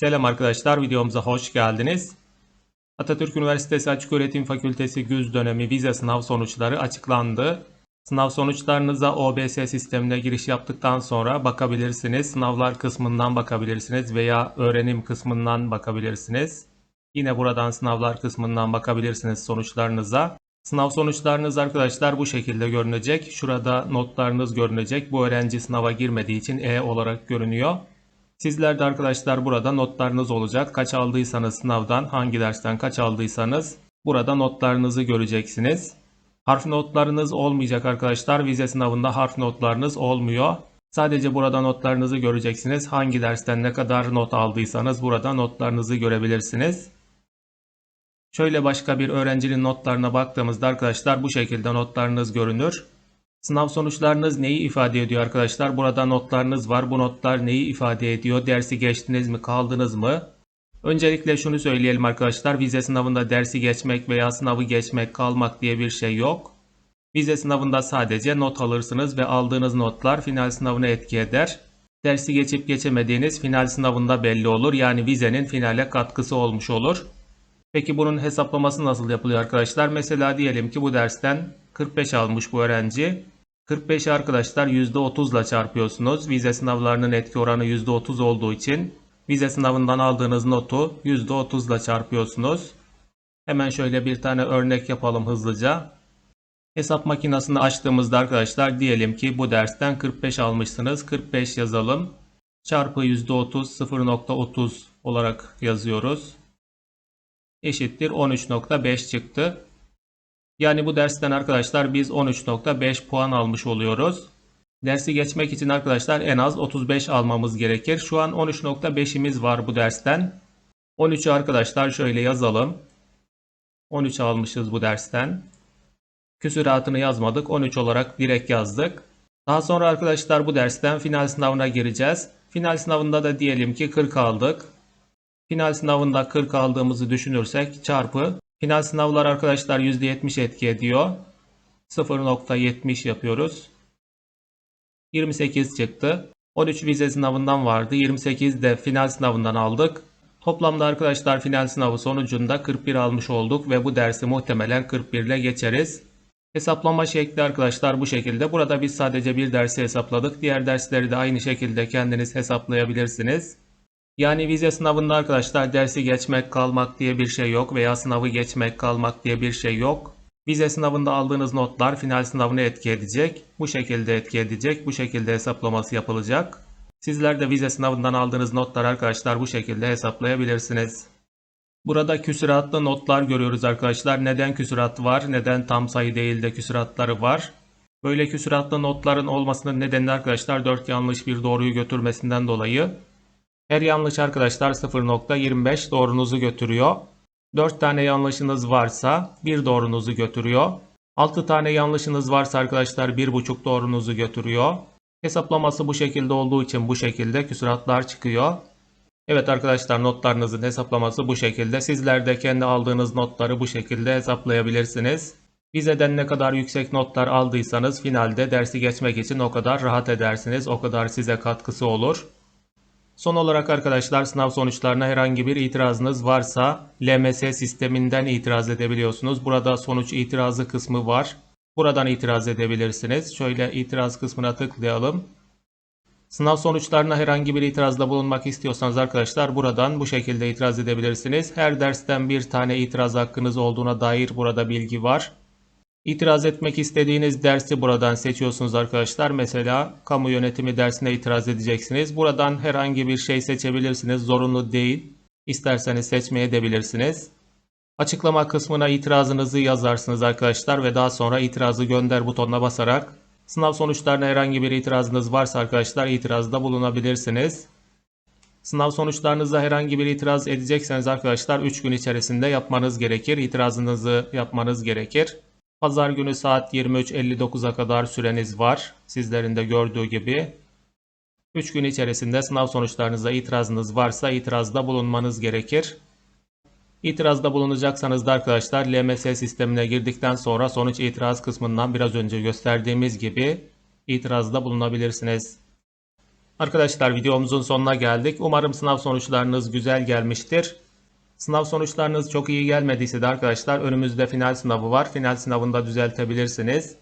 Selam arkadaşlar, videomuza hoş geldiniz. Atatürk Üniversitesi Açıköğretim Fakültesi güz dönemi vize sınav sonuçları açıklandı. Sınav sonuçlarınıza OBS sistemine giriş yaptıktan sonra bakabilirsiniz. Sınavlar kısmından bakabilirsiniz veya öğrenim kısmından bakabilirsiniz. Yine buradan sınavlar kısmından bakabilirsiniz sonuçlarınıza. Sınav sonuçlarınız arkadaşlar bu şekilde görünecek. Şurada notlarınız görünecek. Bu öğrenci sınava girmediği için E olarak görünüyor. Sizler de arkadaşlar burada notlarınız olacak. Kaç aldıysanız sınavdan, hangi dersten kaç aldıysanız burada notlarınızı göreceksiniz. Harf notlarınız olmayacak arkadaşlar. Vize sınavında harf notlarınız olmuyor. Sadece burada notlarınızı göreceksiniz. Hangi dersten ne kadar not aldıysanız burada notlarınızı görebilirsiniz. Şöyle başka bir öğrencinin notlarına baktığımızda arkadaşlar bu şekilde notlarınız görünür. Sınav sonuçlarınız neyi ifade ediyor arkadaşlar? Burada notlarınız var. Bu notlar neyi ifade ediyor? Dersi geçtiniz mi? Kaldınız mı? Öncelikle şunu söyleyelim arkadaşlar. Vize sınavında dersi geçmek veya sınavı geçmek, kalmak diye bir şey yok. Vize sınavında sadece not alırsınız ve aldığınız notlar final sınavına etki eder. Dersi geçip geçemediğiniz final sınavında belli olur. Yani vizenin finale katkısı olmuş olur. Peki bunun hesaplaması nasıl yapılıyor arkadaşlar? Mesela diyelim ki bu dersten 45 almış bu öğrenci. 45'i arkadaşlar %30 ile çarpıyorsunuz. Vize sınavlarının etki oranı %30 olduğu için vize sınavından aldığınız notu %30 ile çarpıyorsunuz. Hemen şöyle bir tane örnek yapalım hızlıca. Hesap makinesini açtığımızda arkadaşlar diyelim ki bu dersten 45 almışsınız. 45 yazalım. Çarpı %30 0.30 olarak yazıyoruz. Eşittir 13.5 çıktı. Yani bu dersten arkadaşlar biz 13.5 puan almış oluyoruz. Dersi geçmek için arkadaşlar en az 35 almamız gerekir. Şu an 13.5'imiz var bu dersten. 13'ü arkadaşlar şöyle yazalım. 13 almışız bu dersten. Küsuratını yazmadık. 13 olarak direkt yazdık. Daha sonra arkadaşlar bu dersten final sınavına gireceğiz. Final sınavında da diyelim ki 40 aldık. Final sınavında 40 aldığımızı düşünürsek çarpı Final sınavlar arkadaşlar %70 etki ediyor. 0.70 yapıyoruz. 28 çıktı. 13 vize sınavından vardı. 28 de final sınavından aldık. Toplamda arkadaşlar final sınavı sonucunda 41 almış olduk ve bu dersi muhtemelen 41 ile geçeriz. Hesaplama şekli arkadaşlar bu şekilde. Burada biz sadece bir dersi hesapladık. Diğer dersleri de aynı şekilde kendiniz hesaplayabilirsiniz. Yani vize sınavında arkadaşlar dersi geçmek kalmak diye bir şey yok veya sınavı geçmek kalmak diye bir şey yok. Vize sınavında aldığınız notlar final sınavını etki edecek. Bu şekilde etki edecek. Bu şekilde hesaplaması yapılacak. Sizler de vize sınavından aldığınız notlar arkadaşlar bu şekilde hesaplayabilirsiniz. Burada küsuratlı notlar görüyoruz arkadaşlar. Neden küsurat var? Neden tam sayı değil de küsuratları var? Böyle küsuratlı notların olmasının nedeni arkadaşlar 4 yanlış bir doğruyu götürmesinden dolayı her yanlış arkadaşlar 0.25 doğrunuzu götürüyor. 4 tane yanlışınız varsa 1 doğrunuzu götürüyor. 6 tane yanlışınız varsa arkadaşlar 1.5 doğrunuzu götürüyor. Hesaplaması bu şekilde olduğu için bu şekilde küsuratlar çıkıyor. Evet arkadaşlar notlarınızın hesaplaması bu şekilde. Sizler de kendi aldığınız notları bu şekilde hesaplayabilirsiniz. Vizeden ne kadar yüksek notlar aldıysanız finalde dersi geçmek için o kadar rahat edersiniz. O kadar size katkısı olur. Son olarak arkadaşlar sınav sonuçlarına herhangi bir itirazınız varsa LMS sisteminden itiraz edebiliyorsunuz. Burada sonuç itirazı kısmı var. Buradan itiraz edebilirsiniz. Şöyle itiraz kısmına tıklayalım. Sınav sonuçlarına herhangi bir itirazda bulunmak istiyorsanız arkadaşlar buradan bu şekilde itiraz edebilirsiniz. Her dersten bir tane itiraz hakkınız olduğuna dair burada bilgi var. İtiraz etmek istediğiniz dersi buradan seçiyorsunuz arkadaşlar. Mesela kamu yönetimi dersine itiraz edeceksiniz. Buradan herhangi bir şey seçebilirsiniz. Zorunlu değil. İsterseniz seçmeye edebilirsiniz. Açıklama kısmına itirazınızı yazarsınız arkadaşlar ve daha sonra itirazı gönder butonuna basarak sınav sonuçlarına herhangi bir itirazınız varsa arkadaşlar itirazda bulunabilirsiniz. Sınav sonuçlarınıza herhangi bir itiraz edecekseniz arkadaşlar 3 gün içerisinde yapmanız gerekir. İtirazınızı yapmanız gerekir. Pazar günü saat 23.59'a kadar süreniz var. Sizlerin de gördüğü gibi. 3 gün içerisinde sınav sonuçlarınıza itirazınız varsa itirazda bulunmanız gerekir. İtirazda bulunacaksanız da arkadaşlar LMS sistemine girdikten sonra sonuç itiraz kısmından biraz önce gösterdiğimiz gibi itirazda bulunabilirsiniz. Arkadaşlar videomuzun sonuna geldik. Umarım sınav sonuçlarınız güzel gelmiştir. Sınav sonuçlarınız çok iyi gelmediyse de arkadaşlar önümüzde final sınavı var. Final sınavında düzeltebilirsiniz.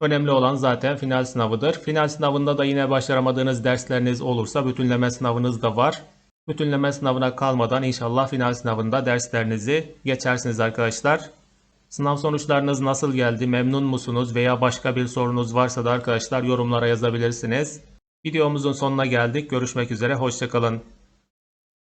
Önemli olan zaten final sınavıdır. Final sınavında da yine başaramadığınız dersleriniz olursa bütünleme sınavınız da var. Bütünleme sınavına kalmadan inşallah final sınavında derslerinizi geçersiniz arkadaşlar. Sınav sonuçlarınız nasıl geldi? Memnun musunuz? Veya başka bir sorunuz varsa da arkadaşlar yorumlara yazabilirsiniz. Videomuzun sonuna geldik. Görüşmek üzere. Hoşçakalın.